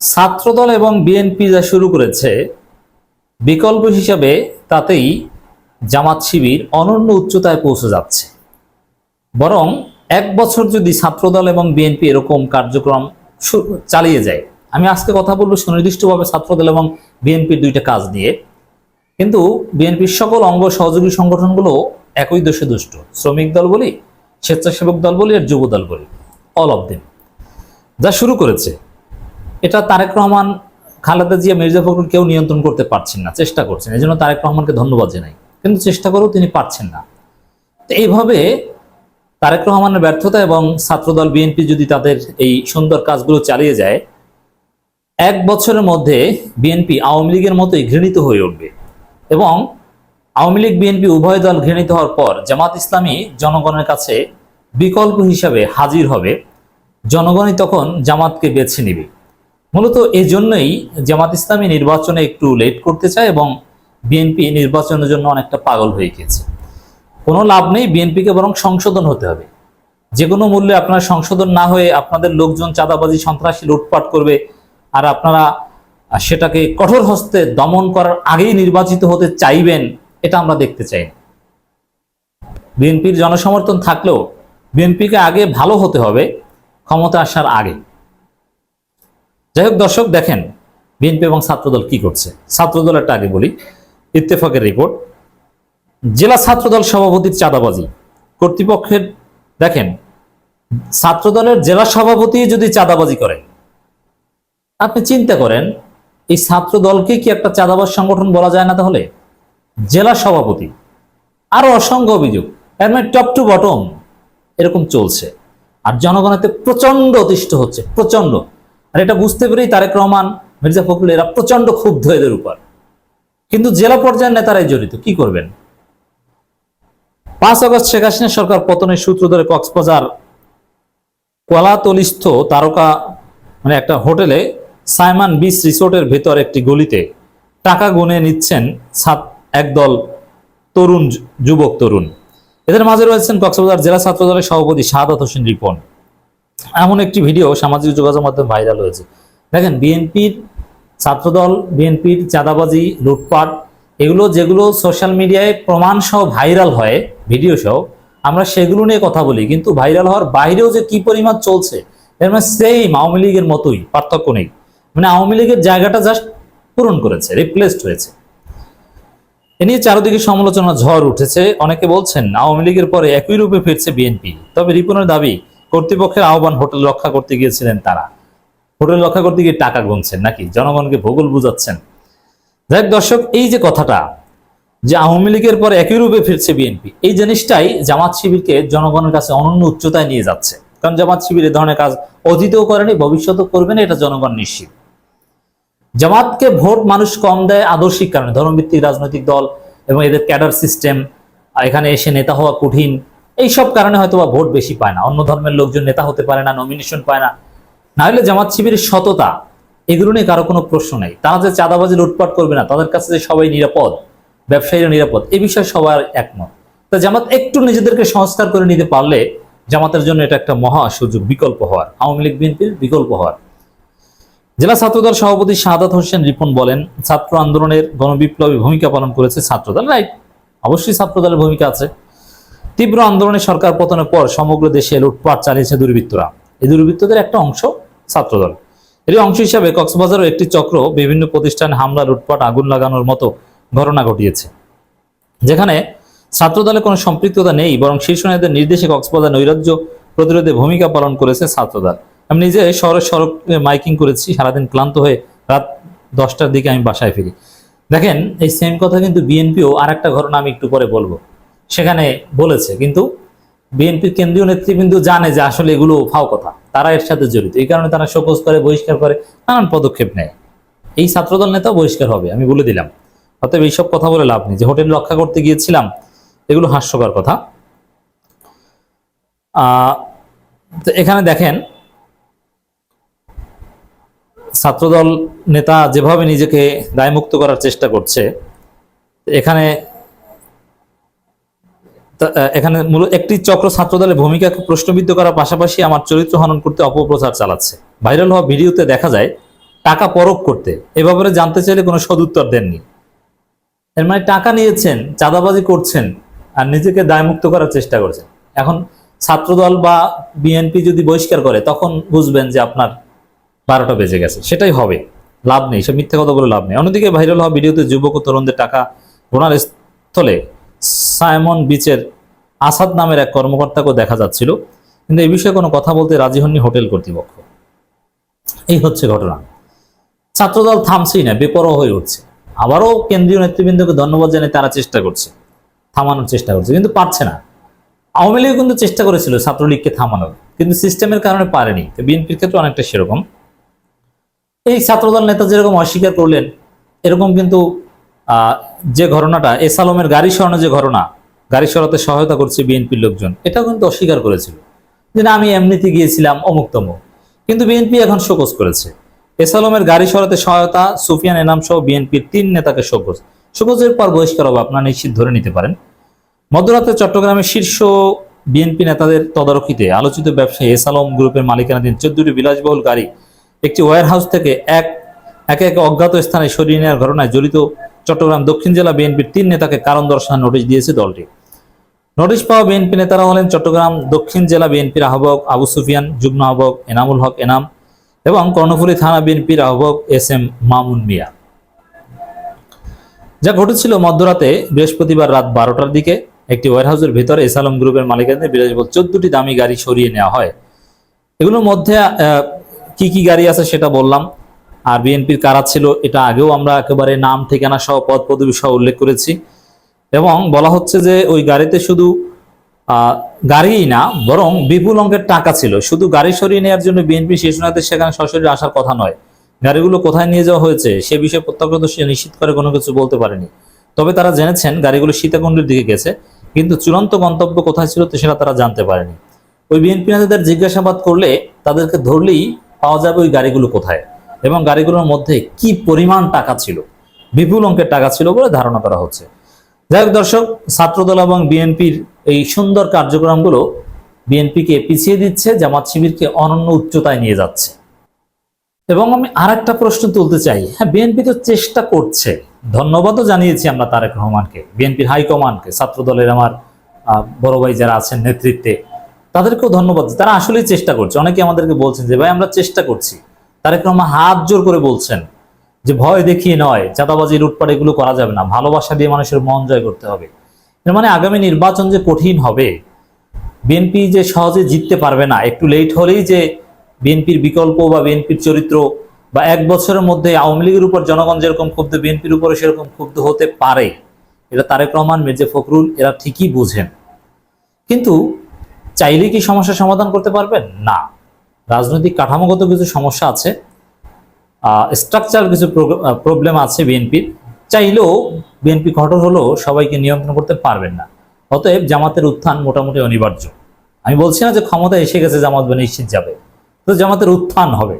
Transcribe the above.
ছাত্রদল এবং বিএনপি যা শুরু করেছে, বিকল্প হিসাবে তাতেই জামাত শিবির অনন্য উচ্চতায় পৌঁছে যাচ্ছে। বরং এক বছর যদি ছাত্রদল এবং বিএনপি এরকম কার্যক্রম চালিয়ে যায়, আমি আজকে কথা বলব সুনির্দিষ্টভাবে ছাত্রদল এবং বিএনপির দুইটা কাজ নিয়ে। কিন্তু বিএনপির সকল অঙ্গ সহযোগী সংগঠনগুলো একই দোষে দুষ্ট। শ্রমিক দল বলি, স্বেচ্ছাসেবক দল বলি আর যুব দল বলি অল অফ দিন যা শুরু করেছে এটা তারেক রহমান, খালেদা জিয়া, মির্জা ফখরুল কেউ নিয়ন্ত্রণ করতে পারছেন না, চেষ্টা করছেন। এই জন্য তারেক রহমানকে ধন্যবাদ জানাই। কিন্তু চেষ্টা করেও তিনি পারছেন না। তো এইভাবে তারেক রহমানের ব্যর্থতা এবং ছাত্রদল বিএনপি যদি তাদের এই সুন্দর কাজগুলো চালিয়ে যায়, এক বছরের মধ্যে বিএনপি আওয়ামী লীগের মতোই ঘৃণিত হয়ে উঠবে। এবং আওয়ামী লীগ, বিএনপি উভয় দল ঘৃণিত হওয়ার পর জামাত ইসলামী জনগণের কাছে বিকল্প হিসাবে হাজির হবে। জনগণই তখন জামাতকে বেছে নেবে। মূলত এই জন্যই জামাত ইসলামী নির্বাচনে একটু লেট করতে চায় এবং বিএনপি নির্বাচনের জন্য অনেকটা পাগল হয়ে গিয়েছে। কোনো লাভ নেই বিএনপিকে বরং সংশোধন হতে হবে। যে কোনো মূল্যে আপনার সংশোধন না হয়ে আপনাদের লোকজন চাঁদাবাজি, সন্ত্রাসী লুটপাট করবে আর আপনারা সেটাকে কঠোর হস্তে দমন করার আগেই নির্বাচিত হতে চাইবেন, এটা আমরা দেখতে চাই না। বিএনপির জনসমর্থন থাকলেও বিএনপিকে আগে ভালো হতে হবে, ক্ষমতা আসার আগে। যাই হোক, দর্শক, দেখেন, বিএনপি এবং ছাত্রদল কি করছে। ছাত্রদল একটা আগে বলি, ইত্তেফাকের রিপোর্ট। জেলা ছাত্রদল সভাপতির চাঁদাবাজি। কর্তৃপক্ষের, দেখেন, ছাত্রদলের জেলা সভাপতি যদি চাঁদাবাজি করে আপনি চিন্তা করেন, এই ছাত্র দলকে কি একটা চাঁদাবাজ সংগঠন বলা যায় না তাহলে? জেলা সভাপতি। আরও অসংখ্য অভিযোগ। এর মানে টপ টু বটম, এরকম চলছে। আর জনগণেতে প্রচণ্ড অতিষ্ঠ হচ্ছে প্রচণ্ড আর এটা বুঝতে পেরেই তারেক রহমান, মির্জা ফখরুল, এরা প্রচণ্ড ক্ষুব্ধ এদের উপর। কিন্তু জেলা পর্যায়ের নেতারাই জড়িত, কি করবেন? পাঁচ আগস্ট শেখ হাসিনা সরকার পতনের সূত্র ধরে কক্সবাজার কলাতলিস্থ তারকা মানে একটা হোটেলে সাইমান বিচ রিসোর্টের ভেতর একটি গলিতে টাকা গুনে নিচ্ছেন ছাত একদল তরুণ যুবক, তরুণ। এদের মাঝে রয়েছেন কক্সবাজার জেলা ছাত্র দলের সভাপতি শাহাদাত হোসেন রিপন। এমন একটি ভিডিও সামাজিক যোগাযোগ মাধ্যমে ভাইরাল হয়েছে। দেখেন, বিএনপির ছাত্রদল, বিএনপির চাঁদাবাজি, লুটপাট, এগুলো যেগুলো সোশ্যাল মিডিয়ায় প্রমাণ সহ ভাইরাল হয়, ভিডিও সহ, আমরা সেগুলো নিয়ে কথা বলি, কিন্তু ভাইরাল হওয়ার বাইরেও যে কি পরিমাণ চলছে, এর মানে সেম আওয়ামী লীগের মতোই, পার্থক্য নেই। মানে আওয়ামী লীগের জায়গাটা জাস্ট পূরণ করেছে রিপ্লেসড হয়েছে। এ নিয়ে চারদিকে সমালোচনা ঝড় উঠেছে। অনেকে বলছেন, আওয়ামী লীগের পরে একই রূপে ফিরছে বিএনপি। তবে রিপনের দাবি কর্তৃপক্ষের আহ্বান হোটেল রক্ষা করতে গিয়েছিলেন তারা। হোটেল রক্ষা করতে গিয়ে টাকা গুনছেন নাকি? জনগণকে ভূগোল বুঝাচ্ছেন। যাই দর্শক, এই যে কথাটা, যে আওয়ামী লীগের পর একই রূপে ফিরছে বিএনপি, এই জিনিসটাই জামাত শিবিরকে জনগণের কাছে অনন্য উচ্চতায় নিয়ে যাচ্ছে। কারণ জামাত শিবির এ ধরনের কাজ অতীতেও করেনি, ভবিষ্যতেও করবে না, এটা জনগণ নিশ্চিত। জামাতকে ভোট মানুষ কম দেয় আদর্শিক কারণে, ধর্মভিত্তিক রাজনৈতিক দল এবং এদের ক্যাডার সিস্টেম এখানে এসে নেতা হওয়া কঠিন। এইসব কারণে হয়তো বা ভোট বেশি পায় না। অন্য ধর্মের লোকজন নেতা হতে পারে না নমিনেশন পায় না। না হলে জামাত শিবিরের সততা এগুলো নিয়ে কারও কোনো প্রশ্ন নেই। তারা যে চাঁদাবাজি, লুটপাট করবে না, তাদের কাছে যে সবাই নিরাপদ, ব্যবসায়ীরা নিরাপদ, এ বিষয়ে সবার একমত। তা জামাত একটু নিজেদেরকে সংস্কার করে নিতে পারলে জামাতের জন্য এটা একটা মহা সুযোগ, বিকল্প হওয়ার। আওয়ামী লীগ বিএনপির বিকল্প হওয়ার। জেলা ছাত্রদল সভাপতি শাহাদাত হোসেন রিপন বলেন, ছাত্র আন্দোলনের গণবিপ্লবী ভূমিকা পালন করেছে ছাত্রদল। রাইট, অবশ্যই ছাত্রদলের ভূমিকা আছে। তীব্র আন্দোলনে সরকার পতনের পর সমগ্র দেশে লুটপাট চালিয়েছে দুর্বৃত্তরা। এই দুর্বৃত্তদের একটা অংশ ছাত্রদল। এর অংশ হিসাবে কক্সবাজারও একটি চক্র বিভিন্ন প্রতিষ্ঠানে হামলা, লুটপাট, আগুন লাগানোর মতো ঘটনা ঘটিয়েছে। যেখানে ছাত্রদলে কোনো সম্পৃক্ততা নেই, বরং শীর্ষ নেতাদের নির্দেশে কক্সবাজার নৈরাজ্য প্রতিরোধে ভূমিকা পালন করেছে ছাত্রদল। আমি নিজে শহরে সড়ক মাইকিং করেছি, সারাদিন ক্লান্ত হয়ে রাত দশটার দিকে আমি বাসায় ফিরি। দেখেন, এই সেম কথা কিন্তু বিএনপিও আর একটা ঘটনা আমি একটু পরে বলব। সেখানে বলেছে। কিন্তু বিএনপির কেন্দ্রীয় নেতৃবৃন্দ জানে যে আসলে এগুলো ফাও কথা। তারা এর সাথে জড়িত। এই কারণে তারা শোকজ করে, বহিষ্কার করে, নানান পদক্ষেপ নেয়। এই ছাত্রদল নেতাও বহিষ্কার হবে, আমি বলে দিলাম। অতএব এইসব কথা বলে লাভ নেই। যে হোটেল রক্ষা করতে গিয়েছিলাম, এগুলো হাস্যকর কথা। তো এখানে দেখেন, ছাত্রদল নেতা যেভাবে নিজেকে দায়মুক্ত করার চেষ্টা করছে, এখানে এখানে মূলত একটি চক্র ছাত্রদলের ভূমিকাকে প্রশ্নবিদ্ধ করার পাশাপাশি আমার চরিত্র হনন করতে অপপ্রচার চালাচ্ছে। ভাইরাল হওয়া ভিডিওতে দেখা যায়, টাকা পরক করতে। এ ব্যাপারে জানতে চাইলে কোনো সদুত্তর দেননি। এর মানে টাকা নিয়েছেন, চাঁদাবাজি করছেন, আর নিজেকে দায়মুক্ত করার চেষ্টা করছেন। এখন ছাত্রদল বা বিএনপি যদি বহিষ্কার করে, তখন বুঝবেন যে আপনার বারোটা বেজে গেছে। সেটাই হবে। লাভ নেই, সে মিথ্যে কথা বলে লাভ নেই। অন্যদিকে ভাইরাল হওয়া ভিডিওতে যুবক ও তরুণদের টাকা গোনার স্থলে সাইমন বিচের আসাদ নামের এক কর্মকর্তাকেও দেখা যাচ্ছিল। কিন্তু এই বিষয়ে কোনো কথা বলতে রাজি হননি হোটেল কর্তৃপক্ষ। এই হচ্ছে ঘটনা। ছাত্রদল থামছেই না, বেপরোয়া হয়ে উঠছে। আবারও কেন্দ্রীয় নেতৃবৃন্দকে ধন্যবাদ জানিয়ে তারা চেষ্টা করছে, থামানোর চেষ্টা করছে, কিন্তু পারছে না। আওয়ামী লীগ কিন্তু চেষ্টা করেছিল ছাত্রলীগকে থামানোর, কিন্তু সিস্টেমের কারণে পারেনি। বিএনপির ক্ষেত্রে অনেকটা সেরকম। এই ছাত্রদল নেতা যেরকম অস্বীকার করলেন, এরকম কিন্তু যে ঘটনাটা এস আলমের গাড়ি সরানো যে ঘটনা, গাড়ি সরাতে সহায়তা করছে বিএনপির লোকজন, এটাও কিন্তু অস্বীকার করেছিল। যে না, আমি এমনিতে গিয়েছিলাম, অমুক তমুক। কিন্তু বিএনপি এখন শোকজ করেছে। এস আলমের গাড়ি সরাতে সহায়তা, সুফিয়ান এনাম সহ বিএনপির তিন নেতাকে শোকজ। শোকজের পর বহিষ্কার হবে আপনারা নিশ্চিত ধরে নিতে পারেন। মধ্যরাতে চট্টগ্রামের শীর্ষ বিএনপি নেতাদের তদারকিতে আলোচিত ব্যবসায়ী এস আলম গ্রুপের মালিকানাধীন চোদ্দটি বিলাসবহুল গাড়ি একটি ওয়্যারহাউস থেকে এক, একে একে অজ্ঞাত স্থানে সরিয়ে নেওয়ার ঘটনায় জড়িত চট্টগ্রাম দক্ষিণ জেলা বিএনপির তিন নেতাকে কারণ দর্শানোর নোটিশ দিয়েছে দলটি। নোটিশ পাওয়া বিএনপি নেতারা হলেন চট্টগ্রাম দক্ষিণ জেলা বিএনপির আহ্বায়ক আবু সুফিয়ান, যুগ্ম আহ্বায়ক এনামুল হক এনাম এবং কর্ণফুলী থানা বিএনপির আহ্বায়ক এস এম মামুন মিয়া। যা ঘটেছিল মধ্যরাতে বৃহস্পতিবার রাত বারোটার দিকে, একটি ওয়ারহাউসের ভিতরে এস আলম গ্রুপের মালিকানাধীন বিলাসবহুল চোদ্দটি দামি গাড়ি সরিয়ে নেওয়া হয়। এগুলোর মধ্যে কি কি গাড়ি আছে সেটা বললাম। আর বিএনপির কারা ছিল, এটা আগেও আমরা একেবারে নাম, ঠিকানা সহ, পদ, পদবি সহ উল্লেখ করেছি। এবং বলা হচ্ছে যে ওই গাড়িতে শুধু গাড়িই না, বরং বিপুল অঙ্কের টাকা ছিল। শুধু গাড়ি সরিয়ে নেওয়ার জন্য বিএনপি শীর্ষ নেতাদের সেখানে সরাসরি আসার কথা নয়। গাড়িগুলো কোথায় নিয়ে যাওয়া হয়েছে, সে বিষয়ে প্রত্যক্ষদর্শী নিশ্চিত করে কোনো কিছু বলতে পারেনি। তবে তারা জেনেছেন গাড়িগুলো সীতাকুণ্ডের দিকে গেছে, কিন্তু চূড়ান্ত গন্তব্য কোথায় ছিল সেটা তারা জানতে পারেনি। ওই বিএনপি নেতাদের জিজ্ঞাসাবাদ করলে তাদেরকে ধরলেই পাওয়া যাবে ওই গাড়িগুলো কোথায়। এবং গাড়িগুলোর মধ্যে কি পরিমাণ টাকা ছিল? বিপুল অঙ্কের টাকা ছিল বলে ধারণা করা হচ্ছে। যাই হোক দর্শক, ছাত্রদল এবং বিএনপির এই সুন্দর কার্যক্রমগুলো বিএনপিকে পিছিয়ে দিচ্ছে, জামাত শিবিরকে অনন্য উচ্চতায় নিয়ে যাচ্ছে। এবং আমি আর একটা প্রশ্ন তুলতে চাই। হ্যাঁ বিএনপি তো চেষ্টা করছে। ধন্যবাদও জানিয়েছি আমরা তারেক রহমানকে, বিএনপির হাইকমান্ডকে ছাত্র দলের আমার বড় ভাই যারা আছেন নেতৃত্বে, তাদেরকেও ধন্যবাদ। তারা আসলেই চেষ্টা করছে। অনেকে আমাদেরকে বলছেন যে, ভাই, আমরা চেষ্টা করছি। তারেক রহমান হাত জোর করে বলছেন যে ভয় দেখিয়ে নয়, চাঁদাবাজি, লুটপাট এগুলো করা যাবে না। ভালোবাসা দিয়ে মানুষের মন জয় করতে হবে। এর মানে আগামী নির্বাচন যে কঠিন হবে, বিএনপি যে সহজে জিততে পারবে না, একটু লেট হলেই যে বিএনপির বিকল্প বা বিএনপির চরিত্র বা এক বছরের মধ্যে আওয়ামী লীগের উপর জনগণ যেরকম ক্ষুব্ধ, বিএনপির উপরে সেরকম ক্ষুব্ধ হতে পারে। এটা তারেক রহমান, মির্জা ফখরুল, এরা ঠিকই বুঝেন। কিন্তু চাইলে কি সমস্যার সমাধান করতে পারবেন? না। রাজনৈতিক কাঠামোগত কিছু সমস্যা আছে স্ট্রাকচার কিছু প্রবলেম আছে বিএনপির চাইলেও বিএনপি কঠোর হলেও সবাইকে নিয়ন্ত্রণ করতে পারবেন না। অতএব জামাতের উত্থান মোটামুটি অনিবার্য। আমি বলছি না যে ক্ষমতা এসে গেছে, জামাত বা নিশ্চিত যাবে। তো জামাতের উত্থান হবে।